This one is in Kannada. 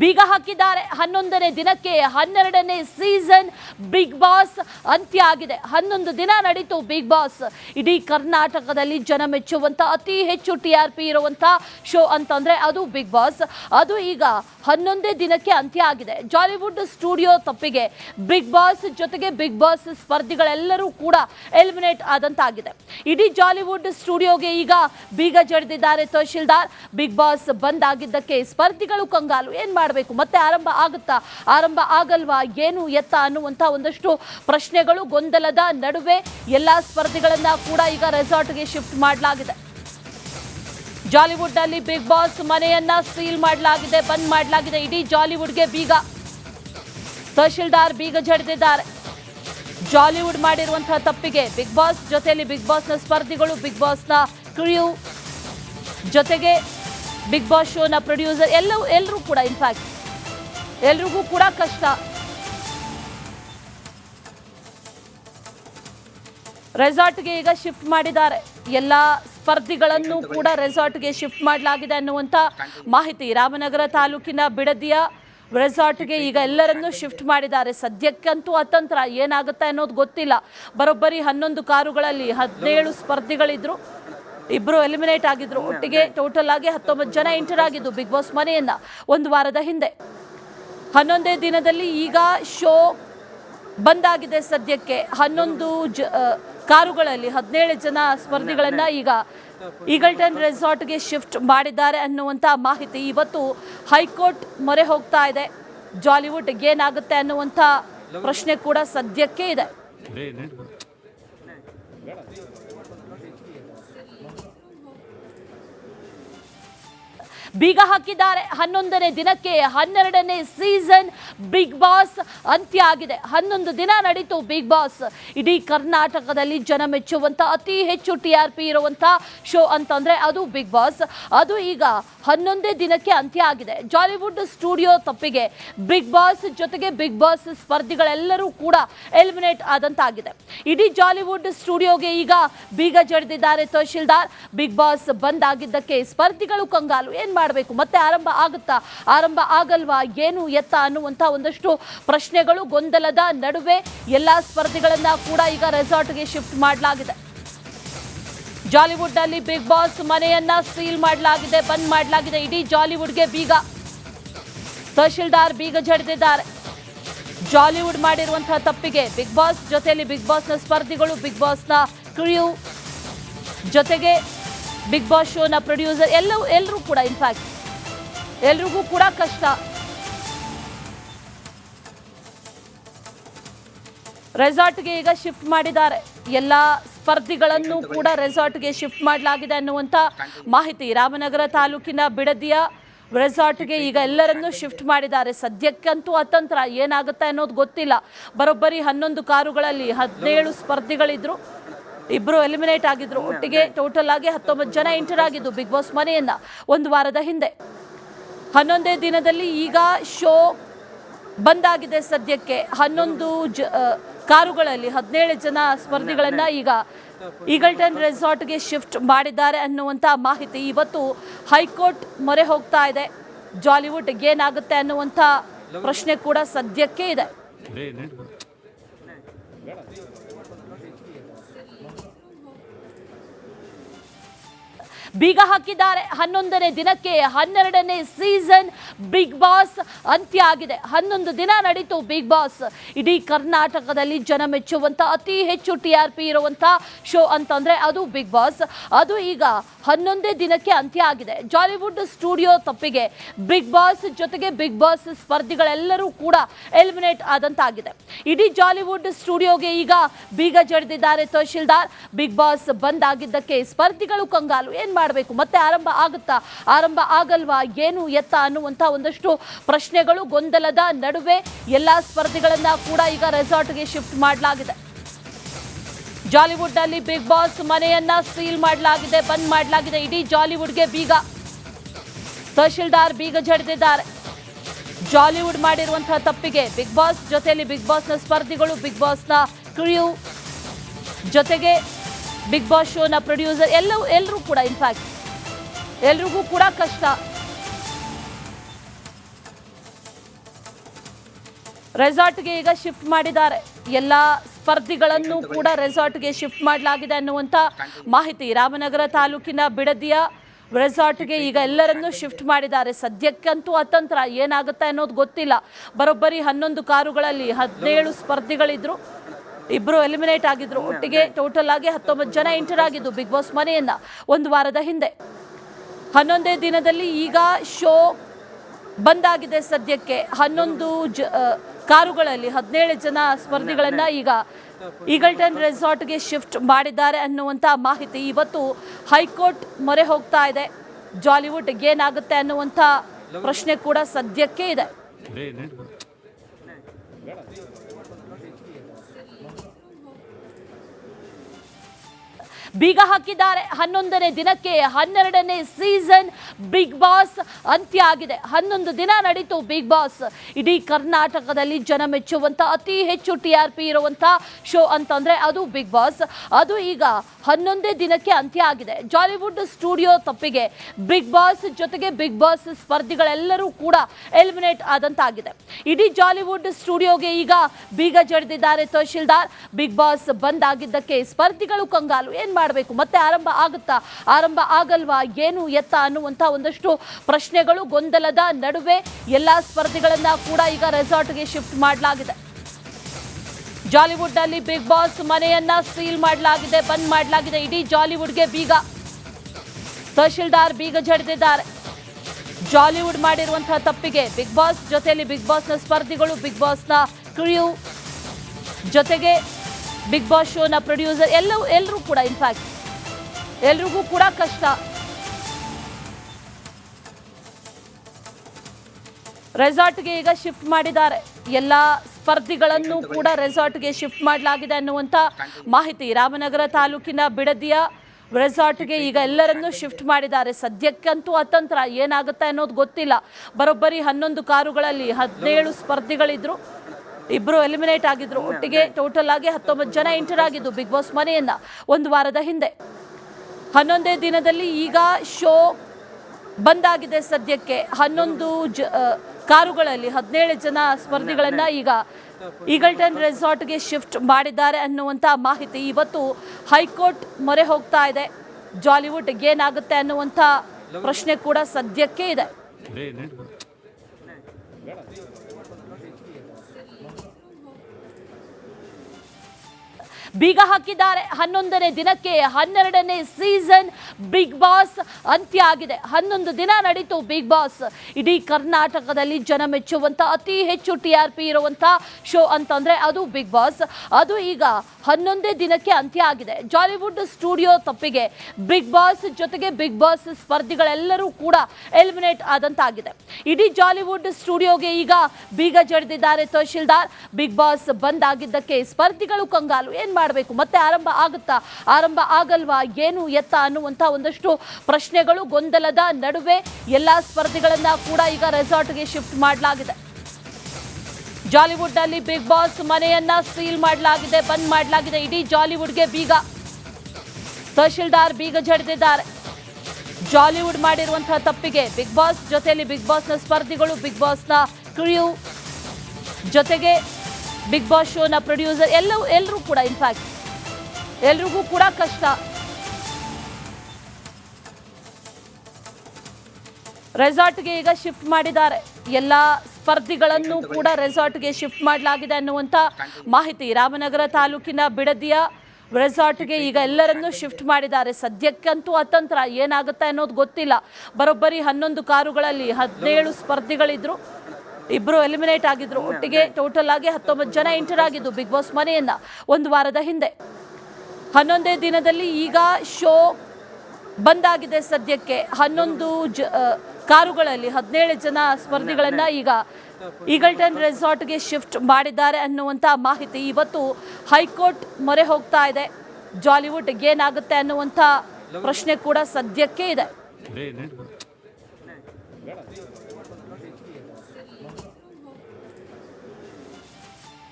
ಬೀಗ ಹಾಕಿದ್ದಾರೆ. ಹನ್ನೊಂದನೇ ದಿನಕ್ಕೆ ಹನ್ನೆರಡನೇ ಸೀಸನ್ ಬಿಗ್ ಬಾಸ್ ಅಂತ್ಯ ಆಗಿದೆ. ಹನ್ನೊಂದು ದಿನ ನಡೀತು ಬಿಗ್ ಬಾಸ್. ಇಡೀ ಕರ್ನಾಟಕದಲ್ಲಿ ಜನ ಮೆಚ್ಚುವಂಥ ಅತಿ ಹೆಚ್ಚು ಟಿ ಆರ್ ಪಿ ಇರುವಂತ ಶೋ ಅಂತಂದ್ರೆ ಅದು ಬಿಗ್ ಬಾಸ್. ಅದು ಈಗ ಹನ್ನೊಂದೇ ದಿನಕ್ಕೆ ಅಂತ್ಯ ಆಗಿದೆ. ಜಾಲಿವುಡ್ ಸ್ಟುಡಿಯೋ ತಪ್ಪಿಗೆ ಬಿಗ್ ಬಾಸ್ ಜೊತೆಗೆ ಬಿಗ್ ಬಾಸ್ ಸ್ಪರ್ಧಿಗಳೆಲ್ಲರೂ ಕೂಡ ಎಲಿಮಿನೇಟ್ ಆದಂತಾಗಿದೆ. ಇಡೀ ಜಾಲಿವುಡ್ ಸ್ಟುಡಿಯೋಗೆ ಈಗ ಬೀಗ ಜಡಿದಿದ್ದಾರೆ ತಹಶೀಲ್ದಾರ್. ಬಿಗ್ ಬಾಸ್ ಬಂದ್ ಆಗಿದ್ದಕ್ಕೆ ಸ್ಪರ್ಧಿಗಳು ಕಂಗಾಲು. ಏನ್ ಮಾಡಬೇಕು ಮತ್ತೆ ಆರಂಭ ಆಗುತ್ತಾ? ಆರಂಭ ಆಗಲ್ವಾ? ಏನು ಎತ್ತ ಅನ್ನುವಂತ ಒಂದಷ್ಟು ಪ್ರಶ್ನೆಗಳು ಗೊಂದಲದ ನಡುವೆ ಎಲ್ಲಾ ಸ್ಪರ್ಧಿಗಳನ್ನು ಕೂಡ ಈಗ ರೆಸಾರ್ಟ್ಗೆ ಶಿಫ್ಟ್ ಮಾಡಲಾಗಿದೆ. ಜಾಲಿವುಡ್ ಅಲ್ಲಿ ಬಿಗ್ ಬಾಸ್ ಮನೆಯನ್ನ ಸೀಲ್ ಮಾಡಲಾಗಿದೆ ಬಂದ್ ಮಾಡಲಾಗಿದೆ. ಇಡೀ ಜಾಲಿವುಡ್ಗೆ ಬೀಗ. ತಹಶೀಲ್ದಾರ್ ಬೀಗ ಜಡಿದಿದ್ದಾರೆ. ಜಾಲಿವುಡ್ ಮಾಡಿರುವಂತಹ ತಪ್ಪಿಗೆ ಬಿಗ್ ಬಾಸ್ ಜೊತೆಯಲ್ಲಿ ಬಿಗ್ ಬಾಸ್ನ ಸ್ಪರ್ಧಿಗಳು ಬಿಗ್ ಬಾಸ್ನ ಕ್ರಿಯೂ ಜೊತೆಗೆ ಬಿಗ್ ಬಾಸ್ ಶೋನ ಪ್ರೊಡ್ಯೂಸರ್ ಎಲ್ಲವೂ ಎಲ್ಲರೂ ಕೂಡ ಇನ್ಫ್ಯಾಕ್ಟ್ ಎಲ್ರಿಗೂ ಕೂಡ ಕಷ್ಟ. ರೆಸಾರ್ಟ್ಗೆ ಈಗ ಶಿಫ್ಟ್ ಮಾಡಿದ್ದಾರೆ. ಎಲ್ಲ ಸ್ಪರ್ಧಿಗಳನ್ನು ಕೂಡ ರೆಸಾರ್ಟ್ಗೆ ಶಿಫ್ಟ್ ಮಾಡಲಾಗಿದೆ ಅನ್ನುವಂಥ ಮಾಹಿತಿ ರಾಮನಗರ ತಾಲೂಕಿನ ಬಿಡದಿಯ ರೆಸಾರ್ಟ್ಗೆ ಈಗ ಎಲ್ಲರನ್ನೂ ಶಿಫ್ಟ್ ಮಾಡಿದ್ದಾರೆ. ಸದ್ಯಕ್ಕಂತೂ ಅತಂತ್ರ ಏನಾಗುತ್ತೆ ಅನ್ನೋದು ಗೊತ್ತಿಲ್ಲ. ಬರೋಬ್ಬರಿ ಹನ್ನೊಂದು ಕಾರುಗಳಲ್ಲಿ ಹದಿನೇಳು ಸ್ಪರ್ಧಿಗಳಿದ್ರು. ಇಬ್ರು ಎಲಿಮಿನೇಟ್ ಆಗಿದ್ರು. ಒಟ್ಟಿಗೆ ಟೋಟಲ್ ಆಗಿ ಹತ್ತೊಂಬತ್ತು ಜನ ಎಂಟರ್ ಆಗಿದ್ದು ಬಿಗ್ ಬಾಸ್ ಮನೆಯನ್ನ ಒಂದು ವಾರದ ಹಿಂದೆ. ಹನ್ನೊಂದೇ ದಿನದಲ್ಲಿ ಈಗ ಶೋ ಬಂದಾಗಿದೆ ಸದ್ಯಕ್ಕೆ. ಹನ್ನೊಂದು ಜ ಕಾರುಗಳಲ್ಲಿ ಹದಿನೇಳು ಜನ ಸ್ಪರ್ಧಿಗಳನ್ನು ಈಗ ಈಗಲ್ಟನ್ ರೆಸಾರ್ಟ್ಗೆ ಶಿಫ್ಟ್ ಮಾಡಿದ್ದಾರೆ ಅನ್ನುವಂಥ ಮಾಹಿತಿ ಇವತ್ತು ಹೈಕೋರ್ಟ್ ಮೊರೆ ಹೋಗ್ತಾ ಇದೆ. ಜಾಲಿವುಡ್ ಏನಾಗುತ್ತೆ ಅನ್ನುವಂಥ ಪ್ರಶ್ನೆ ಕೂಡ ಸದ್ಯಕ್ಕೆ ಇದೆ. ಬೀಗ ಹಾಕಿದ್ದಾರೆ. ಹನ್ನೊಂದನೇ ದಿನಕ್ಕೆ ಹನ್ನೆರಡನೇ ಸೀಸನ್ ಬಿಗ್ ಬಾಸ್ ಅಂತ್ಯ ಆಗಿದೆ. ಹನ್ನೊಂದು ದಿನ ನಡೀತು ಬಿಗ್ ಬಾಸ್. ಇಡೀ ಕರ್ನಾಟಕದಲ್ಲಿ ಜನ ಮೆಚ್ಚುವಂಥ ಅತಿ ಹೆಚ್ಚು ಟಿ ಆರ್ ಪಿ ಇರುವಂತ ಶೋ ಅಂತಂದ್ರೆ ಅದು ಬಿಗ್ ಬಾಸ್. ಅದು ಈಗ ಹನ್ನೊಂದೇ ದಿನಕ್ಕೆ ಅಂತ್ಯ ಆಗಿದೆ. ಜಾಲಿವುಡ್ ಸ್ಟುಡಿಯೋ ತಪ್ಪಿಗೆ ಬಿಗ್ ಬಾಸ್ ಜೊತೆಗೆ ಬಿಗ್ ಬಾಸ್ ಸ್ಪರ್ಧಿಗಳೆಲ್ಲರೂ ಕೂಡ ಎಲಿಮಿನೇಟ್ ಆದಂತಾಗಿದೆ. ಇಡೀ ಜಾಲಿವುಡ್ ಸ್ಟುಡಿಯೋಗೆ ಈಗ ಬೀಗ ಜಡಿದಿದ್ದಾರೆ ತಹಶೀಲ್ದಾರ್. ಬಿಗ್ ಬಾಸ್ ಬಂದ್ ಆಗಿದ್ದಕ್ಕೆ ಸ್ಪರ್ಧಿಗಳು ಕಂಗಾಲು. ಏನ್ ಮಾಡಬೇಕು ಮತ್ತೆ ಆರಂಭ ಆಗುತ್ತಾ? ಆರಂಭ ಆಗಲ್ವಾ? ಏನು ಎತ್ತ ಅನ್ನುವಂಥ ಒಂದಷ್ಟು ಪ್ರಶ್ನೆಗಳು ಗೊಂದಲದ ನಡುವೆ ಎಲ್ಲಾ ಸ್ಪರ್ಧಿಗಳನ್ನು ಕೂಡ ಈಗ ರೆಸಾರ್ಟ್ಗೆ ಶಿಫ್ಟ್ ಮಾಡಲಾಗಿದೆ. ಜಾಲಿವುಡ್ ಅಲ್ಲಿ ಬಿಗ್ ಬಾಸ್ ಮನೆಯನ್ನ ಸೀಲ್ ಮಾಡಲಾಗಿದೆ ಬಂದ್ ಮಾಡಲಾಗಿದೆ. ಇಡೀ ಜಾಲಿವುಡ್ಗೆ ಬೀಗ. ತಹಶೀಲ್ದಾರ್ ಬೀಗ ಜಡಿದಿದ್ದಾರೆ. ಜಾಲಿವುಡ್ ಮಾಡಿರುವಂತಹ ತಪ್ಪಿಗೆ ಬಿಗ್ ಬಾಸ್ ಜೊತೆಯಲ್ಲಿ ಬಿಗ್ ಬಾಸ್ನ ಸ್ಪರ್ಧಿಗಳು ಬಿಗ್ ಬಾಸ್ನ ಕ್ರಿಯೂ ಜೊತೆಗೆ ಬಿಗ್ ಬಾಸ್ ಶೋನ ಪ್ರೊಡ್ಯೂಸರ್ ಎಲ್ಲವೂ ಎಲ್ಲರೂ ಕೂಡ ಇನ್ಫ್ಯಾಕ್ಟ್ ಎಲ್ರಿಗೂ ಕೂಡ ಕಷ್ಟ. ರೆಸಾರ್ಟ್ಗೆ ಈಗ ಶಿಫ್ಟ್ ಮಾಡಿದ್ದಾರೆ. ಎಲ್ಲ ಸ್ಪರ್ಧಿಗಳನ್ನು ಕೂಡ ರೆಸಾರ್ಟ್ಗೆ ಶಿಫ್ಟ್ ಮಾಡಲಾಗಿದೆ ಅನ್ನುವಂಥ ಮಾಹಿತಿ ರಾಮನಗರ ತಾಲೂಕಿನ ಬಿಡದಿಯ ರೆಸಾರ್ಟ್ಗೆ ಈಗ ಎಲ್ಲರನ್ನೂ ಶಿಫ್ಟ್ ಮಾಡಿದ್ದಾರೆ. ಸದ್ಯಕ್ಕಂತೂ ಅತಂತ್ರ ಏನಾಗುತ್ತೆ ಅನ್ನೋದು ಗೊತ್ತಿಲ್ಲ. ಬರೋಬ್ಬರಿ ಹನ್ನೊಂದು ಕಾರುಗಳಲ್ಲಿ ಹದಿನೇಳು ಸ್ಪರ್ಧಿಗಳಿದ್ರು. ಇಬ್ರು ಎಲಿಮಿನೇಟ್ ಆಗಿದ್ರು. ಒಟ್ಟಿಗೆ ಟೋಟಲ್ ಆಗಿ ಹತ್ತೊಂಬತ್ತು ಜನ ಎಂಟರ್ ಆಗಿದ್ದು ಬಿಗ್ ಬಾಸ್ ಮನೆಯನ್ನ ಒಂದು ವಾರದ ಹಿಂದೆ. ಹನ್ನೊಂದೇ ದಿನದಲ್ಲಿ ಈಗ ಶೋ ಬಂದಾಗಿದೆ ಸದ್ಯಕ್ಕೆ. ಹನ್ನೊಂದು ಜ ಕಾರುಗಳಲ್ಲಿ ಹದಿನೇಳು ಜನ ಸ್ಪರ್ಧಿಗಳನ್ನು ಈಗ ಈಗಲ್ಟನ್ ರೆಸಾರ್ಟ್ಗೆ ಶಿಫ್ಟ್ ಮಾಡಿದ್ದಾರೆ ಅನ್ನುವಂಥ ಮಾಹಿತಿ ಇವತ್ತು ಹೈಕೋರ್ಟ್ ಮೊರೆ ಹೋಗ್ತಾ ಇದೆ. ಜಾಲಿವುಡ್ ಏನಾಗುತ್ತೆ ಅನ್ನುವಂಥ ಪ್ರಶ್ನೆ ಕೂಡ ಸದ್ಯಕ್ಕೆ ಇದೆ. ಬೀಗ ಹಾಕಿದ್ದಾರೆ. ಹನ್ನೊಂದನೇ ದಿನಕ್ಕೆ ಹನ್ನೆರಡನೇ ಸೀಸನ್ ಬಿಗ್ ಬಾಸ್ ಅಂತ್ಯ ಆಗಿದೆ. ಹನ್ನೊಂದು ದಿನ ನಡೀತು ಬಿಗ್ ಬಾಸ್. ಇಡೀ ಕರ್ನಾಟಕದಲ್ಲಿ ಜನ ಮೆಚ್ಚುವಂಥ ಅತಿ ಹೆಚ್ಚು ಟಿ ಆರ್ ಪಿ ಇರುವಂತ ಶೋ ಅಂತಂದ್ರೆ ಅದು ಬಿಗ್ ಬಾಸ್. ಅದು ಈಗ ಹನ್ನೊಂದೇ ದಿನಕ್ಕೆ ಅಂತ್ಯ ಆಗಿದೆ. ಜಾಲಿವುಡ್ ಸ್ಟುಡಿಯೋ ತಪ್ಪಿಗೆ ಬಿಗ್ ಬಾಸ್ ಜೊತೆಗೆ ಬಿಗ್ ಬಾಸ್ ಸ್ಪರ್ಧಿಗಳೆಲ್ಲರೂ ಕೂಡ ಎಲಿಮಿನೇಟ್ ಆದಂತಾಗಿದೆ. ಇಡೀ ಜಾಲಿವುಡ್ ಸ್ಟುಡಿಯೋಗೆ ಈಗ ಬೀಗ ಜಡಿದಿದ್ದಾರೆ ತಹಶೀಲ್ದಾರ್. ಬಿಗ್ ಬಾಸ್ ಬಂದ್ ಆಗಿದ್ದಕ್ಕೆ ಸ್ಪರ್ಧಿಗಳು ಕಂಗಾಲು. ಏನ್ ಮಾಡಬೇಕು ಮತ್ತೆ ಆರಂಭ ಆಗುತ್ತಾ? ಆರಂಭ ಆಗಲ್ವಾ? ಏನು ಎತ್ತ ಅನ್ನುವಂಥ ಒಂದಷ್ಟು ಪ್ರಶ್ನೆಗಳು ಗೊಂದಲದ ನಡುವೆ ಎಲ್ಲಾ ಸ್ಪರ್ಧಿಗಳನ್ನು ಕೂಡ ಈಗ ರೆಸಾರ್ಟ್ಗೆ ಶಿಫ್ಟ್ ಮಾಡಲಾಗಿದೆ. ಜಾಲಿವುಡ್ ಅಲ್ಲಿ ಬಿಗ್ ಬಾಸ್ ಮನೆಯನ್ನ ಸೀಲ್ ಮಾಡಲಾಗಿದೆ ಬಂದ್ ಮಾಡಲಾಗಿದೆ. ಇಡೀ ಜಾಲಿವುಡ್ಗೆ ಬೀಗ. ತಹಶೀಲ್ದಾರ್ ಬೀಗ ಜಡಿದಿದ್ದಾರೆ. ಜಾಲಿವುಡ್ ಮಾಡಿರುವಂತಹ ತಪ್ಪಿಗೆ ಬಿಗ್ ಬಾಸ್ ಜೊತೆಯಲ್ಲಿ ಬಿಗ್ ಬಾಸ್ನ ಸ್ಪರ್ಧಿಗಳು ಬಿಗ್ ಬಾಸ್ನ ಕ್ರಿಯೂ ಜೊತೆಗೆ ಬಿಗ್ ಬಾಸ್ ಶೋನ ಪ್ರೊಡ್ಯೂಸರ್ ಎಲ್ಲವೂ ಎಲ್ಲರೂ ಕೂಡ ಇನ್ಫ್ಯಾಕ್ಟ್ ಎಲ್ರಿಗೂ ಕೂಡ ಕಷ್ಟ. ರೆಸಾರ್ಟ್ಗೆ ಈಗ ಶಿಫ್ಟ್ ಮಾಡಿದ್ದಾರೆ. ಎಲ್ಲ ಸ್ಪರ್ಧಿಗಳನ್ನು ಕೂಡ ರೆಸಾರ್ಟ್ಗೆ ಶಿಫ್ಟ್ ಮಾಡಲಾಗಿದೆ ಅನ್ನುವಂಥ ಮಾಹಿತಿ ರಾಮನಗರ ತಾಲೂಕಿನ ಬಿಡದಿಯ ರೆಸಾರ್ಟ್ಗೆ ಈಗ ಎಲ್ಲರನ್ನೂ ಶಿಫ್ಟ್ ಮಾಡಿದ್ದಾರೆ. ಸದ್ಯಕ್ಕಂತೂ ಅತಂತ್ರ ಏನಾಗುತ್ತೆ ಅನ್ನೋದು ಗೊತ್ತಿಲ್ಲ. ಬರೋಬ್ಬರಿ ಹನ್ನೊಂದು ಕಾರುಗಳಲ್ಲಿ ಹದಿನೇಳು ಸ್ಪರ್ಧಿಗಳಿದ್ರು. ಇಬ್ರು ಎಲಿಮಿನೇಟ್ ಆಗಿದ್ರು. ಒಟ್ಟಿಗೆ ಟೋಟಲ್ ಆಗಿ ಹತ್ತೊಂಬತ್ತು ಜನ ಎಂಟರ್ ಆಗಿದ್ದು ಬಿಗ್ ಬಾಸ್ ಮನೆಯನ್ನ ಒಂದು ವಾರದ ಹಿಂದೆ. ಹನ್ನೊಂದೇ ದಿನದಲ್ಲಿ ಈಗ ಶೋ ಬಂದಾಗಿದೆ ಸದ್ಯಕ್ಕೆ. ಹನ್ನೊಂದು ಜ ಕಾರುಗಳಲ್ಲಿ ಹದಿನೇಳು ಜನ ಸ್ಪರ್ಧಿಗಳನ್ನು ಈಗ ಈಗಲ್ಟನ್ ರೆಸಾರ್ಟ್ಗೆ ಶಿಫ್ಟ್ ಮಾಡಿದ್ದಾರೆ ಅನ್ನುವಂಥ ಮಾಹಿತಿ ಇವತ್ತು ಹೈಕೋರ್ಟ್ ಮೊರೆ ಹೋಗ್ತಾ ಇದೆ. ಜಾಲಿವುಡ್ ಏನಾಗುತ್ತೆ ಅನ್ನುವಂಥ ಪ್ರಶ್ನೆ ಕೂಡ ಸದ್ಯಕ್ಕೆ ಇದೆ. ಬೀಗ ಹಾಕಿದ್ದಾರೆ. ಹನ್ನೊಂದನೇ ದಿನಕ್ಕೆ ಹನ್ನೆರಡನೇ ಸೀಸನ್ ಬಿಗ್ ಬಾಸ್ ಅಂತ್ಯ ಆಗಿದೆ. ಹನ್ನೊಂದು ದಿನ ನಡೀತು ಬಿಗ್ ಬಾಸ್. ಇಡೀ ಕರ್ನಾಟಕದಲ್ಲಿ ಜನ ಮೆಚ್ಚುವಂಥ ಅತಿ ಹೆಚ್ಚು ಟಿ ಆರ್ ಪಿ ಇರುವಂತ ಶೋ ಅಂತಂದ್ರೆ ಅದು ಬಿಗ್ ಬಾಸ್. ಅದು ಈಗ ಹನ್ನೊಂದೇ ದಿನಕ್ಕೆ ಅಂತ್ಯ ಆಗಿದೆ. ಜಾಲಿವುಡ್ ಸ್ಟುಡಿಯೋ ತಪ್ಪಿಗೆ ಬಿಗ್ ಬಾಸ್ ಜೊತೆಗೆ ಬಿಗ್ ಬಾಸ್ ಸ್ಪರ್ಧಿಗಳೆಲ್ಲರೂ ಕೂಡ ಎಲಿಮಿನೇಟ್ ಆದಂತಾಗಿದೆ. ಇಡೀ ಜಾಲಿವುಡ್ ಸ್ಟುಡಿಯೋಗೆ ಈಗ ಬೀಗ ಜಡಿದಿದ್ದಾರೆ ತಹಶೀಲ್ದಾರ್. ಬಿಗ್ ಬಾಸ್ ಬಂದ್ ಆಗಿದ್ದಕ್ಕೆ ಸ್ಪರ್ಧಿಗಳು ಕಂಗಾಲು. ಏನ್ ಮಾಡಬೇಕು ಮತ್ತೆ ಆರಂಭ ಆಗುತ್ತಾ? ಆರಂಭ ಆಗಲ್ವಾ? ಏನು ಎತ್ತ ಅನ್ನುವಂಥ ಒಂದಷ್ಟು ಪ್ರಶ್ನೆಗಳು ಗೊಂದಲದ ನಡುವೆ ಎಲ್ಲಾ ಸ್ಪರ್ಧಿಗಳನ್ನು ಕೂಡ ಈಗ ರೆಸಾರ್ಟ್ಗೆ ಶಿಫ್ಟ್ ಮಾಡಲಾಗಿದೆ. ಜಾಲಿವುಡ್ ಅಲ್ಲಿ ಬಿಗ್ ಬಾಸ್ ಮನೆಯನ್ನ ಸೀಲ್ ಮಾಡಲಾಗಿದೆ ಬಂದ್ ಮಾಡಲಾಗಿದೆ. ಇಡೀ ಜಾಲಿವುಡ್ಗೆ ಬೀಗ. ತಹಶೀಲ್ದಾರ್ ಬೀಗ ಜಡಿದಿದ್ದಾರೆ. ಜಾಲಿವುಡ್ ಮಾಡಿರುವಂತಹ ತಪ್ಪಿಗೆ ಬಿಗ್ ಬಾಸ್ ಜೊತೆಯಲ್ಲಿ ಬಿಗ್ ಬಾಸ್ನ ಸ್ಪರ್ಧಿಗಳು ಬಿಗ್ ಬಾಸ್ನ ಕ್ರಿಯೂ ಜೊತೆಗೆ ಬಿಗ್ ಬಾಸ್ ಶೋನ ಪ್ರೊಡ್ಯೂಸರ್ ಎಲ್ಲವೂ ಎಲ್ಲರೂ ಕೂಡ ಇನ್ಫ್ಯಾಕ್ಟ್ ಎಲ್ರಿಗೂ ಕೂಡ ಕಷ್ಟ. ರೆಸಾರ್ಟ್ಗೆ ಈಗ ಶಿಫ್ಟ್ ಮಾಡಿದ್ದಾರೆ. ಎಲ್ಲ ಸ್ಪರ್ಧಿಗಳನ್ನು ಕೂಡ ರೆಸಾರ್ಟ್ಗೆ ಶಿಫ್ಟ್ ಮಾಡಲಾಗಿದೆ ಅನ್ನುವಂಥ ಮಾಹಿತಿ ರಾಮನಗರ ತಾಲೂಕಿನ ಬಿಡದಿಯ ರೆಸಾರ್ಟ್ಗೆ ಈಗ ಎಲ್ಲರನ್ನೂ ಶಿಫ್ಟ್ ಮಾಡಿದ್ದಾರೆ. ಸದ್ಯಕ್ಕಂತೂ ಅತಂತ್ರ ಏನಾಗುತ್ತೆ ಅನ್ನೋದು ಗೊತ್ತಿಲ್ಲ. ಬರೋಬ್ಬರಿ ಹನ್ನೊಂದು ಕಾರುಗಳಲ್ಲಿ ಹದಿನೇಳು ಸ್ಪರ್ಧಿಗಳಿದ್ರು. ಇಬ್ರು ಎಲಿಮಿನೇಟ್ ಆಗಿದ್ರು. ಒಟ್ಟಿಗೆ ಟೋಟಲ್ ಆಗಿ ಹತ್ತೊಂಬತ್ತು ಜನ ಎಂಟರ್ ಆಗಿದ್ದು ಬಿಗ್ ಬಾಸ್ ಮನೆಯನ್ನ ಒಂದು ವಾರದ ಹಿಂದೆ. ಹನ್ನೊಂದೇ ದಿನದಲ್ಲಿ ಈಗ ಶೋ ಬಂದಾಗಿದೆ ಸದ್ಯಕ್ಕೆ. ಹನ್ನೊಂದು ಜ ಕಾರುಗಳಲ್ಲಿ ಹದಿನೇಳು ಜನ ಸ್ಪರ್ಧಿಗಳನ್ನು ಈಗ ಈಗಲ್ಟನ್ ರೆಸಾರ್ಟ್ಗೆ ಶಿಫ್ಟ್ ಮಾಡಿದ್ದಾರೆ ಅನ್ನುವಂಥ ಮಾಹಿತಿ ಇವತ್ತು ಹೈಕೋರ್ಟ್ ಮೊರೆ ಹೋಗ್ತಾ ಇದೆ. ಜಾಲಿವುಡ್ ಏನಾಗುತ್ತೆ ಅನ್ನುವಂಥ ಪ್ರಶ್ನೆ ಕೂಡ ಸದ್ಯಕ್ಕೆ ಇದೆ. ಬೀಗ ಹಾಕಿದ್ದಾರೆ. ಹನ್ನೊಂದನೇ ದಿನಕ್ಕೆ ಹನ್ನೆರಡನೇ ಸೀಸನ್ ಬಿಗ್ ಬಾಸ್ ಅಂತ್ಯ ಆಗಿದೆ. ಹನ್ನೊಂದು ದಿನ ನಡೀತು ಬಿಗ್ ಬಾಸ್. ಇಡೀ ಕರ್ನಾಟಕದಲ್ಲಿ ಜನ ಮೆಚ್ಚುವಂಥ ಅತಿ ಹೆಚ್ಚು ಟಿ ಆರ್ ಪಿ ಇರುವಂತ ಶೋ ಅಂತಂದ್ರೆ ಅದು ಬಿಗ್ ಬಾಸ್. ಅದು ಈಗ ಹನ್ನೊಂದೇ ದಿನಕ್ಕೆ ಅಂತ್ಯ ಆಗಿದೆ. ಜಾಲಿವುಡ್ ಸ್ಟುಡಿಯೋ ತಪ್ಪಿಗೆ ಬಿಗ್ ಬಾಸ್ ಜೊತೆಗೆ ಬಿಗ್ ಬಾಸ್ ಸ್ಪರ್ಧಿಗಳೆಲ್ಲರೂ ಕೂಡ ಎಲಿಮಿನೇಟ್ ಆದಂತಾಗಿದೆ. ಇಡೀ ಜಾಲಿವುಡ್ ಸ್ಟುಡಿಯೋಗೆ ಈಗ ಬೀಗ ಜಡಿದಿದ್ದಾರೆ ತಹಶೀಲ್ದಾರ್. ಬಿಗ್ ಬಾಸ್ ಬಂದ್ ಆಗಿದ್ದಕ್ಕೆ ಸ್ಪರ್ಧಿಗಳು ಕಂಗಾಲು. ಏನ್ ಮಾಡಬೇಕು ಮತ್ತೆ ಆರಂಭ ಆಗುತ್ತಾ? ಆರಂಭ ಆಗಲ್ವಾ? ಏನು ಎತ್ತ ಅನ್ನುವಂಥ ಒಂದಷ್ಟು ಪ್ರಶ್ನೆಗಳು ಗೊಂದಲದ ನಡುವೆ ಎಲ್ಲಾ ಸ್ಪರ್ಧಿಗಳನ್ನು ಕೂಡ ಈಗ ರೆಸಾರ್ಟ್ಗೆ ಶಿಫ್ಟ್ ಮಾಡಲಾಗಿದೆ. ಜಾಲಿವುಡ್ ಅಲ್ಲಿ ಬಿಗ್ ಬಾಸ್ ಮನೆಯನ್ನ ಸೀಲ್ ಮಾಡಲಾಗಿದೆ ಬಂದ್ ಮಾಡಲಾಗಿದೆ. ಇಡೀ ಜಾಲಿವುಡ್ಗೆ ಬೀಗ. ತಹಶೀಲ್ದಾರ್ ಬೀಗ ಜಡಿದಿದ್ದಾರೆ. ಜಾಲಿವುಡ್ ಮಾಡಿರುವಂತಹ ತಪ್ಪಿಗೆ ಬಿಗ್ ಬಾಸ್ ಜೊತೆಯಲ್ಲಿ ಬಿಗ್ ಬಾಸ್ನ ಸ್ಪರ್ಧಿಗಳು ಬಿಗ್ ಬಾಸ್ನ ಕ್ರಿಯೂ ಜೊತೆಗೆ ಬಿಗ್ ಬಾಸ್ ಶೋನ ಪ್ರೊಡ್ಯೂಸರ್ ಎಲ್ಲವೂ ಎಲ್ಲರೂ ಕೂಡ ಇನ್ಫ್ಯಾಕ್ಟ್ ಎಲ್ರಿಗೂ ಕೂಡ ಕಷ್ಟ. ರೆಸಾರ್ಟ್ಗೆ ಈಗ ಶಿಫ್ಟ್ ಮಾಡಿದ್ದಾರೆ. ಎಲ್ಲ ಸ್ಪರ್ಧಿಗಳನ್ನು ಕೂಡ ರೆಸಾರ್ಟ್ಗೆ ಶಿಫ್ಟ್ ಮಾಡಲಾಗಿದೆ ಅನ್ನುವಂಥ ಮಾಹಿತಿ ರಾಮನಗರ ತಾಲೂಕಿನ ಬಿಡದಿಯ ರೆಸಾರ್ಟ್ಗೆ ಈಗ ಎಲ್ಲರನ್ನೂ ಶಿಫ್ಟ್ ಮಾಡಿದ್ದಾರೆ. ಸದ್ಯಕ್ಕಂತೂ ಅತಂತ್ರ ಏನಾಗುತ್ತೆ ಅನ್ನೋದು ಗೊತ್ತಿಲ್ಲ. ಬರೋಬ್ಬರಿ ಹನ್ನೊಂದು ಕಾರುಗಳಲ್ಲಿ ಹದಿನೇಳು ಸ್ಪರ್ಧಿಗಳಿದ್ರು. ಇಬ್ರು ಎಲಿಮಿನೇಟ್ ಆಗಿದ್ರು. ಒಟ್ಟಿಗೆ ಟೋಟಲ್ ಆಗಿ ಹತ್ತೊಂಬತ್ತು ಜನ ಎಂಟರ್ ಆಗಿದ್ದು ಬಿಗ್ ಬಾಸ್ ಮನೆಯನ್ನ ಒಂದು ವಾರದ ಹಿಂದೆ. ಹನ್ನೊಂದೇ ದಿನದಲ್ಲಿ ಈಗ ಶೋ ಬಂದಾಗಿದೆ ಸದ್ಯಕ್ಕೆ. ಹನ್ನೊಂದು ಜ ಕಾರುಗಳಲ್ಲಿ ಹದಿನೇಳು ಜನ ಸ್ಪರ್ಧಿಗಳನ್ನು ಈಗ ಈಗಲ್ಟನ್ ರೆಸಾರ್ಟ್ಗೆ ಶಿಫ್ಟ್ ಮಾಡಿದ್ದಾರೆ ಅನ್ನುವಂಥ ಮಾಹಿತಿ ಇವತ್ತು ಹೈಕೋರ್ಟ್ ಮೊರೆ ಹೋಗ್ತಾ ಇದೆ. ಜಾಲಿವುಡ್ ಏನಾಗುತ್ತೆ ಅನ್ನುವಂಥ ಪ್ರಶ್ನೆ ಕೂಡ ಸದ್ಯಕ್ಕೆ ಇದೆ.